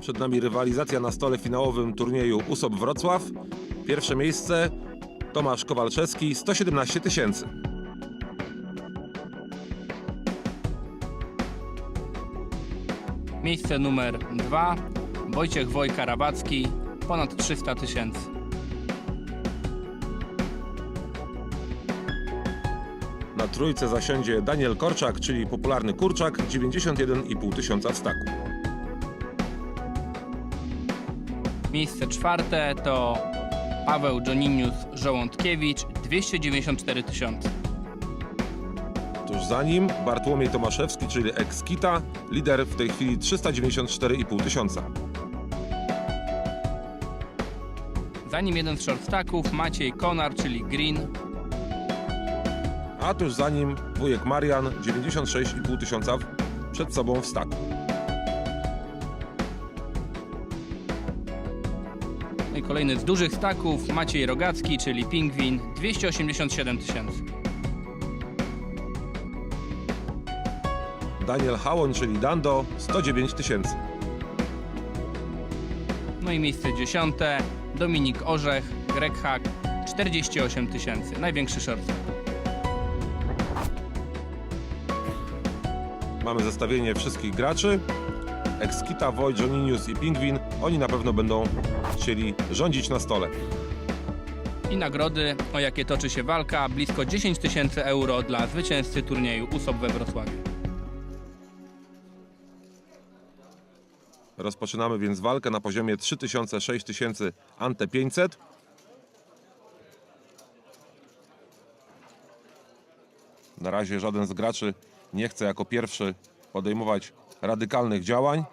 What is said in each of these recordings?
Przed nami rywalizacja na stole finałowym turnieju USOP Wrocław. Pierwsze miejsce Tomasz Kowalczewski 117 tysięcy. Miejsce numer 2 Wojciech Wojka Rabacki ponad 300 tysięcy. Na trójce zasiądzie Daniel Korczak, czyli popularny kurczak 91,5 tysiąca w staku. Miejsce czwarte to Paweł Joninius Żołądkiewicz 294 tysiące. Tuż za nim Bartłomiej Tomaszewski, czyli Ekskita, lider w tej chwili 394,5 tysiąca. Za nim jeden z shortstacków Maciej Konar, czyli Green A tuż za nim wujek Marian 96,5 tysiąca przed sobą w staku. Kolejny z dużych staków Maciej Rogacki, czyli Pingwin 287 tysięcy. Daniel Hałoń, czyli Dando 109 tysięcy. No i miejsce dziesiąte Dominik Orzech, Greg Hack 48 tysięcy. Największy shortstack. Mamy zestawienie wszystkich graczy. Ekskita, Woj, Joninius i Pingwin. Oni na pewno będą chcieli rządzić na stole. I nagrody, o jakie toczy się walka, blisko 10 tysięcy euro dla zwycięzcy turnieju USOP we Wrocławiu. Rozpoczynamy więc walkę na poziomie 3000, 6000, ante 500. Na razie żaden z graczy nie chce jako pierwszy podejmować radykalnych działań.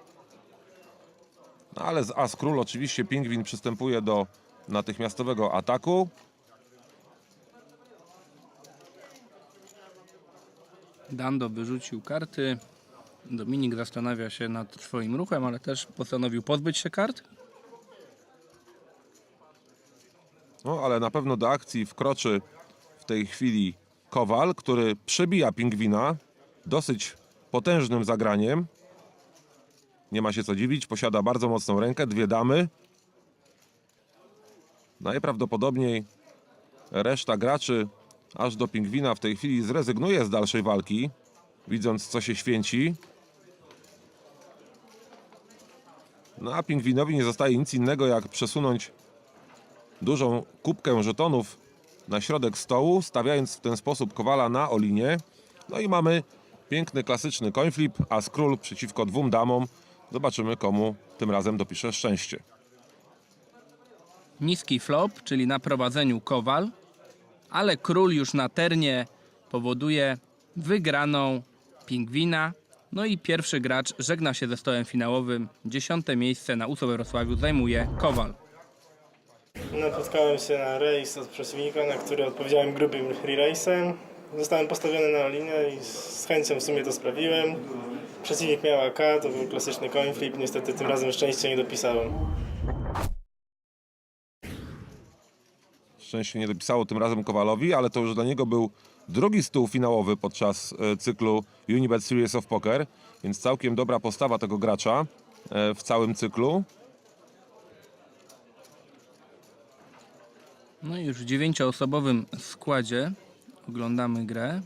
No ale z As Król oczywiście Pingwin przystępuje do natychmiastowego ataku. Dando wyrzucił karty. Dominik zastanawia się nad swoim ruchem, ale też postanowił pozbyć się kart. No ale na pewno do akcji wkroczy w tej chwili Kowal, który przebija Pingwina dosyć potężnym zagraniem. Nie ma się co dziwić, posiada bardzo mocną rękę, dwie damy. Najprawdopodobniej reszta graczy aż do Pingwina w tej chwili zrezygnuje z dalszej walki, widząc co się święci. No a Pingwinowi nie zostaje nic innego jak przesunąć dużą kubkę żetonów na środek stołu, stawiając w ten sposób kowala na olinie. No i mamy piękny, klasyczny coin flip, a król przeciwko dwóm damom. Zobaczymy, komu tym razem dopisze szczęście. Niski flop, czyli na prowadzeniu kowal, ale król już na ternie powoduje wygraną pingwina. No i pierwszy gracz żegna się ze stołem finałowym. Dziesiąte miejsce na USO Wrocławiu zajmuje kowal. Napotkałem się na rejs od przeciwnika, na który odpowiedziałem grubym re-race'em. Zostałem postawiony na linię i z chęcią w sumie to sprawiłem. Przeciwnik miał AK, to był klasyczny coin flip, niestety tym razem szczęście nie dopisałem. Szczęście nie dopisało tym razem Kowalowi, ale to już dla niego był drugi stół finałowy podczas e, cyklu Unibet Series of Poker, więc całkiem dobra postawa tego gracza e, w całym cyklu. No i już w dziewięcioosobowym składzie oglądamy grę.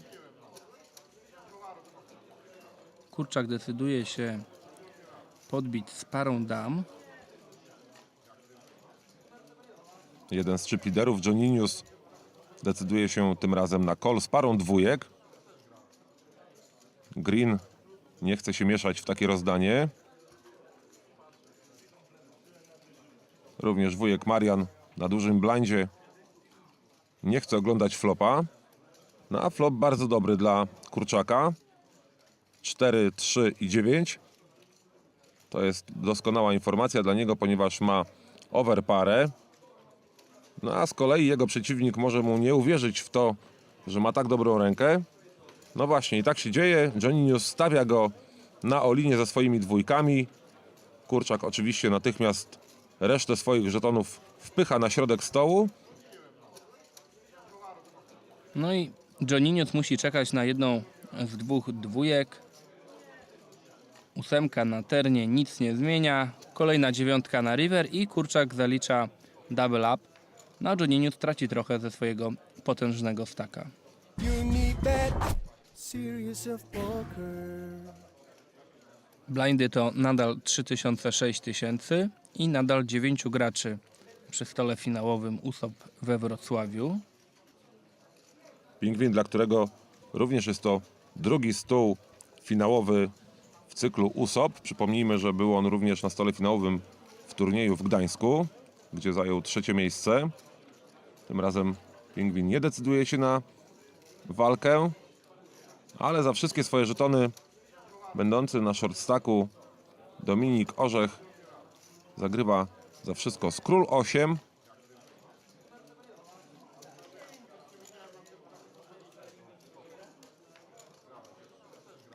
Kurczak decyduje się podbić z parą dam. Jeden z trzy liderów, Joninius, decyduje się tym razem na call z parą dwójek. Green nie chce się mieszać w takie rozdanie. Również wujek Marian na dużym blindzie nie chce oglądać flopa. No a flop bardzo dobry dla Kurczaka. 4, 3 i 9. To jest doskonała informacja dla niego, ponieważ ma overparę. No a z kolei jego przeciwnik może mu nie uwierzyć w to, że ma tak dobrą rękę. No właśnie, i tak się dzieje. Johnny News stawia go na olinie ze swoimi dwójkami. Kurczak oczywiście natychmiast resztę swoich żetonów wpycha na środek stołu. No i Joninius musi czekać na jedną z dwóch dwójek. Ósemka na ternie nic nie zmienia. Kolejna dziewiątka na river i kurczak zalicza double up. Na Johnieniu traci trochę ze swojego potężnego staka. Blindy to nadal 3000-6000 i nadal 9 graczy przy stole finałowym USOP we Wrocławiu. Pingwin, dla którego również jest to drugi stół finałowy w cyklu USOP. Przypomnijmy, że był on również na stole finałowym w turnieju w Gdańsku, gdzie zajął trzecie miejsce. Tym razem Pingwin nie decyduje się na walkę, ale za wszystkie swoje żetony będący na shortstacku Dominik Orzech zagrywa za wszystko z król 8.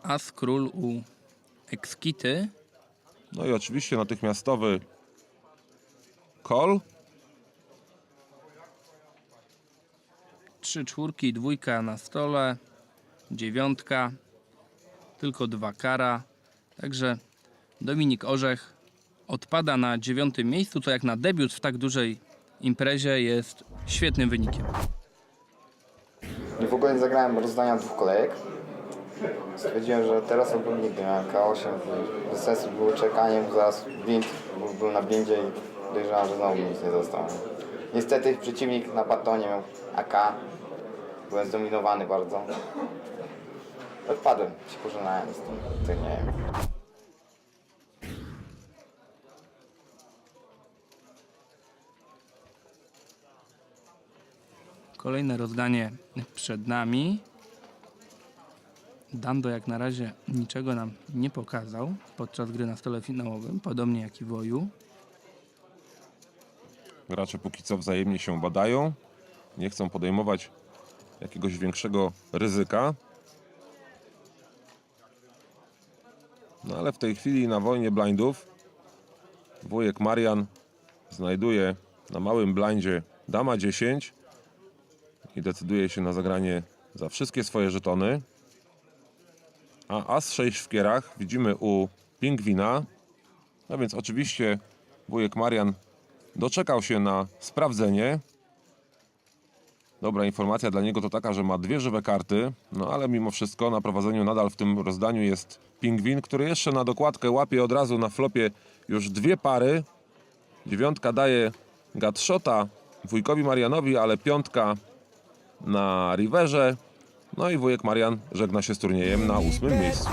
As król u Ekskity. No i oczywiście natychmiastowy call. Trzy czwórki, dwójka na stole, dziewiątka, tylko dwa kara. Także Dominik Orzech odpada na dziewiątym miejscu, co jak na debiut w tak dużej imprezie jest świetnym wynikiem. I w ogóle nie zagrałem rozdania dwóch kolejek. Stwierdziłem, że teraz ogólnie nigdy miałem K8. Bez sensu było czekanie, bo zaraz blind bo był na blindzie i podejrzewam, że znowu nic nie zostało. Niestety przeciwnik na batonie miał AK. Byłem zdominowany bardzo. Odpadłem, się pożegnałem z tym turniejem. Kolejne rozdanie przed nami. Dando jak na razie niczego nam nie pokazał podczas gry na stole finałowym, podobnie jak i Woju. Gracze póki co wzajemnie się badają. Nie chcą podejmować jakiegoś większego ryzyka. No ale w tej chwili na wojnie blindów wujek Marian znajduje na małym blindzie dama 10 i decyduje się na zagranie za wszystkie swoje żetony. A as 6 w kierach widzimy u pingwina. No więc oczywiście wujek Marian doczekał się na sprawdzenie. Dobra informacja dla niego to taka, że ma dwie żywe karty, no ale mimo wszystko na prowadzeniu nadal w tym rozdaniu jest pingwin, który jeszcze na dokładkę łapie od razu na flopie już dwie pary. Dziewiątka daje gatshota wujkowi Marianowi, ale piątka na riverze. No i wujek Marian żegna się z turniejem na ósmym miejscu.